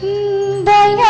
Bye.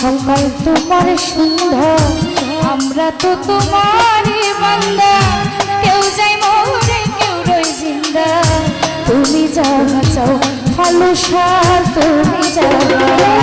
সকাল, তোমার সন্ধ্যা, আমরা তো তোমারই বান্দা। কেউ যাই মরে, কেউ রই জিন্দা। তুমি যাওয়া চাও ভালো তুমি যাওয়া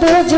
Deus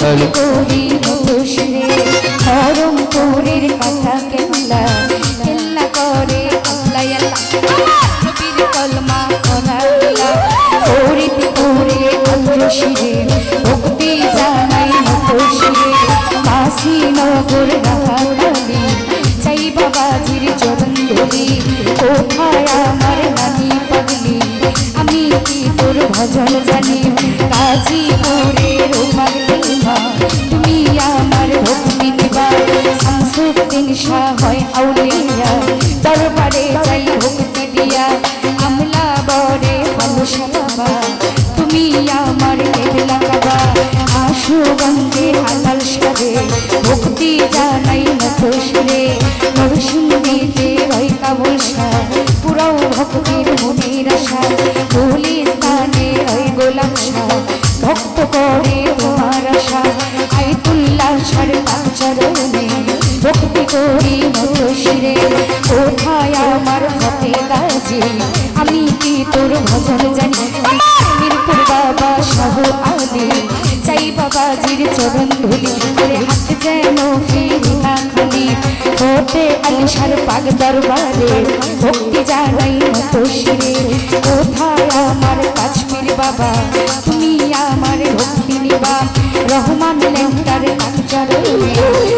ভক্তি করি দোষরে হরম পুরের কথা কেল্লা কেল্লা করে আল্লাহ আল্লাহ নবীর কলমা করাল্লা করিতে করে অগ্রসিরে ভক্তি জানাই মতসিরে কাশী নগর রাহালি চাই বাবাজির চরণ আমি কি তোর ভজন জানি? কাজী শাহ হয় আউলিয়া। দরবারে যাই ভক্তি দিয়া আমলা বরে ভালো তুমি আমার কেবলা কাবা। আশু গন্ধে হালাল সারে। ভক্তি জানাই নতসরে নরসিংদীতে হয় কাবুল শাহ। পুরাও ভক্তির মনের আশা। ভুলি স্থানে হয় গোলাম শাহ। ভক্ত করে তোমার আশা। আইতুল্লাহ সার চরণে। ভক্তি করি মতো শিরে। কোথায় আমার হতে গাজি আমি কি তোর ভজন জানি? মিরপুর বাবা শাহ আলী। চাই বাবাজির চরণ ধুলি। করে হাত যেন ফিরি না খালি হতে আলিশার পাগ দরবারে ভক্তি জানাই মতো শিরে। কোথায় আমার কাশ্মীর বাবা? তুমি আমার ভক্তি নিবা। রহমান লেঙ্কার চরণে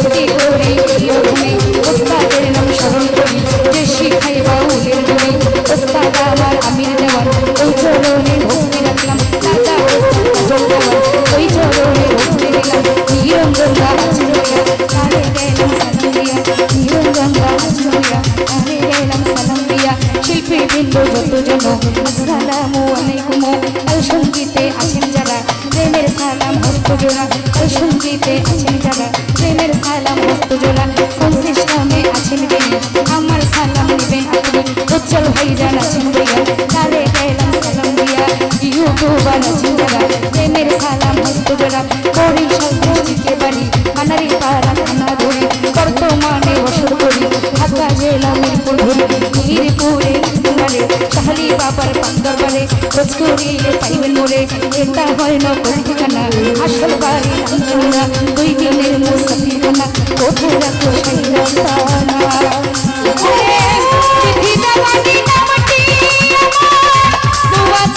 ভক্তি করে ভূমি ওস্তাদের নাম স্মরণ করি, যে শিখাইবা উলের গুণে ওস্তাদ আমার আমির দেওয়ান, ওই চরণে ভক্তি রাখলাম। দাদা, ওস্তাদ দেওয়ান, ওই চরণে ভক্তি দিলাম দিয়া। নিরঞ্জন আচরণিয়া তারে গেলাম সালাম দিয়া। আলাইকুম। কাল সঙ্গীতে আছেন যারা, প্রেমের সালাম হস্ত জোড়া। সঙ্গীতে আছেন যারা সালাম হস্ত জোড়া সংশ্লিষ্টমে আছেন যিনি আমার সালাম নেবেন আপনি, উজ্জ্বল ভাইজান আছেন ভাইয়া তারে গেলাম সালাম দিয়া ইউটিউবার আছেন পান্দরবারে খোঁজ করিলে পাইবেন মোড়ে এটা হয় নকল ঠিকানা আসল বাড়ি আমরা দুই দিনের মুসাফির খানা কোথায় রাখো সেই রাস্তানা।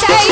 চাই